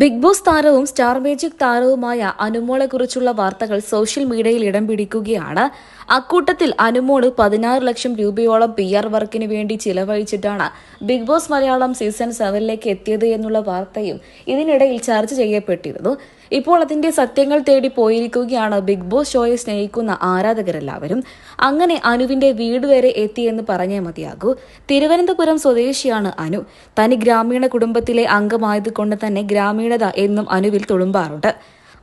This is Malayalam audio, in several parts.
ബിഗ് ബോസ് താരവും സ്റ്റാർ മേജിക് താരവുമായ അനുമോളെ കുറിച്ചുള്ള വാർത്തകൾ സോഷ്യൽ മീഡിയയിൽ ഇടം പിടിക്കുകയാണ്. അക്കൂട്ടത്തിൽ അനുമോൾ പതിനാറ് ലക്ഷം രൂപയോളം പി ആർ വർക്കിന് വേണ്ടി ചിലവഴിച്ചിട്ടാണ് ബിഗ് ബോസ് മലയാളം സീസൺ സെവനിലേക്ക് എത്തിയത് എന്നുള്ള വാർത്തയും ഇതിനിടയിൽ ചർച്ച ചെയ്യപ്പെട്ടിരുന്നു. ഇപ്പോൾ അതിന്റെ സത്യങ്ങൾ തേടി പോയിരിക്കുകയാണ് ബിഗ് ബോസ് ഷോയെ സ്നേഹിക്കുന്ന ആരാധകരെല്ലാവരും. അങ്ങനെ അനുവിന്റെ വീട് വരെ എത്തിയെന്ന് പറഞ്ഞേ മതിയാകൂ. തിരുവനന്തപുരം സ്വദേശിയാണ് അനു. തനി ഗ്രാമീണ കുടുംബത്തിലെ അംഗമായതുകൊണ്ട് തന്നെ ഗ്രാമീണത എന്നും അനുവിൽ തുളുമ്പാറുണ്ട്.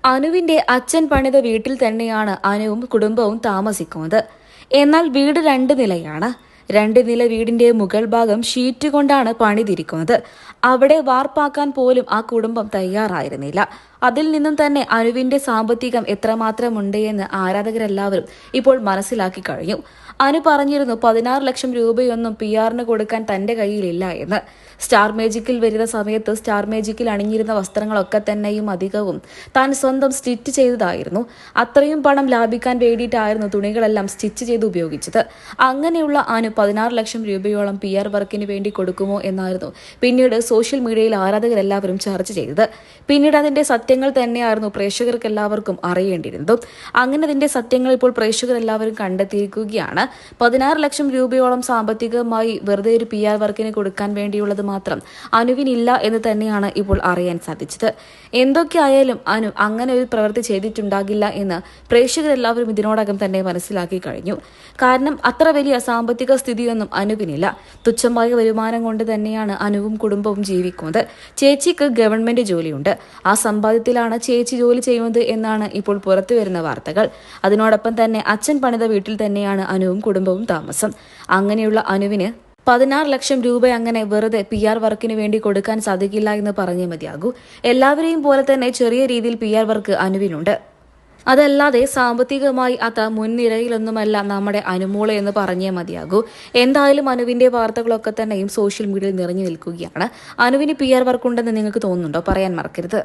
അനുവിന്റെ അച്ഛൻ പണിത വീട്ടിൽ തന്നെയാണ് അനുവും കുടുംബവും താമസിക്കുന്നത്. എന്നാൽ വീട് രണ്ട് നിലയാണ്. രണ്ട് നില വീടിന്റെ മുകൾ ഭാഗം ഷീറ്റ് കൊണ്ടാണ് പണിതിരിക്കുന്നത്. അവിടെ വാർപ്പാക്കാൻ പോലും ആ കുടുംബം തയ്യാറായിരുന്നില്ല. അതിൽ നിന്നും തന്നെ അനുവിന്റെ സാമ്പത്തികം എത്രമാത്രമുണ്ട് എന്ന് ആരാധകരെല്ലാവരും ഇപ്പോൾ മനസ്സിലാക്കി കഴിഞ്ഞു. അനു പറഞ്ഞിരുന്നു പതിനാറ് ലക്ഷം രൂപയൊന്നും പി ആറിന് കൊടുക്കാൻ തന്റെ കയ്യിലില്ല എന്ന്. സ്റ്റാർ മേജിക്കിൽ വരുന്ന സമയത്ത് സ്റ്റാർ മേജിക്കിൽ അണിഞ്ഞിരുന്ന വസ്ത്രങ്ങളൊക്കെ തന്നെയും അധികവും താൻ സ്വന്തം സ്റ്റിച്ച് ചെയ്തതായിരുന്നു. അത്രയും പണം ലാഭിക്കാൻ വേണ്ടിയിട്ടായിരുന്നു തുണികളെല്ലാം സ്റ്റിച്ച് ചെയ്ത് ഉപയോഗിച്ചത്. അങ്ങനെയുള്ള അനു പതിനാറ് ലക്ഷം രൂപയോളം പി ആർ വർക്കിന് വേണ്ടി കൊടുക്കുമോ എന്നായിരുന്നു പിന്നീട് സോഷ്യൽ മീഡിയയിൽ ആരാധകരെല്ലാവരും ചർച്ച ചെയ്തത്. പിന്നീട് അതിന്റെ സത്യങ്ങൾ തന്നെയായിരുന്നു പ്രേക്ഷകർക്ക് എല്ലാവർക്കും അറിയേണ്ടിയിരുന്നതും. അങ്ങനെ അതിന്റെ സത്യങ്ങൾ ഇപ്പോൾ പ്രേക്ഷകർ എല്ലാവരും കണ്ടെത്തിയിരിക്കുകയാണ്. പതിനാറ് ലക്ഷം രൂപയോളം സാമ്പത്തികമായി വെറുതെ ഒരു പി ആർ വർക്കിന് കൊടുക്കാൻ വേണ്ടിയുള്ളത് മാത്രം അനുവിനില്ല എന്ന് തന്നെയാണ് ഇപ്പോൾ അറിയാൻ സാധിച്ചത്. എന്തൊക്കെയായാലും അനു അങ്ങനെ ഒരു പ്രവൃത്തി ചെയ്തിട്ടുണ്ടാകില്ല എന്ന് പ്രേക്ഷകരെല്ലാവരും ഇതിനോടകം തന്നെ മനസ്സിലാക്കി കഴിഞ്ഞു. കാരണം അത്ര വലിയ സാമ്പത്തിക സ്ഥിതിയൊന്നും അനുവിനില്ല തുച്ഛമായ വരുമാനം കൊണ്ട് തന്നെയാണ് അനുവും കുടുംബവും ജീവിക്കുന്നത്. ചേച്ചിക്ക് ഗവൺമെന്റ് ജോലിയുണ്ട്. ആ സമ്പാദ്യത്തിലാണ് ചേച്ചി ജോലി ചെയ്യുന്നത് എന്നാണ് ഇപ്പോൾ പുറത്തു വരുന്ന വാർത്തകൾ. അതിനോടൊപ്പം തന്നെ അച്ഛൻ പണിത വീട്ടിൽ തന്നെയാണ് അനുവും കുടുംബവും താമസം. അങ്ങനെയുള്ള അനുവിന് പതിനാറ് ലക്ഷം രൂപ അങ്ങനെ വെറുതെ പി ആർ വർക്കിന് വേണ്ടി കൊടുക്കാൻ സാധിക്കില്ല എന്ന് പറഞ്ഞേ മതിയാകൂ. എല്ലാവരെയും പോലെ തന്നെ ചെറിയ രീതിയിൽ പി ആർ വർക്ക് അനുവിനുണ്ട്. അതല്ലാതെ സാമ്പത്തികമായി അത്ര മുൻനിരയിലൊന്നുമല്ല നമ്മുടെ അനുമൂള എന്ന് പറഞ്ഞേ മതിയാകൂ. എന്തായാലും അനുവിന്റെ വാർത്തകളൊക്കെ തന്നെയും സോഷ്യൽ മീഡിയയിൽ നിറഞ്ഞു നിൽക്കുകയാണ്. അനുവിന് പി ആർ വർക്കുണ്ടെന്ന് നിങ്ങൾക്ക് തോന്നുന്നുണ്ടോ? പറയാൻ മറക്കരുത്.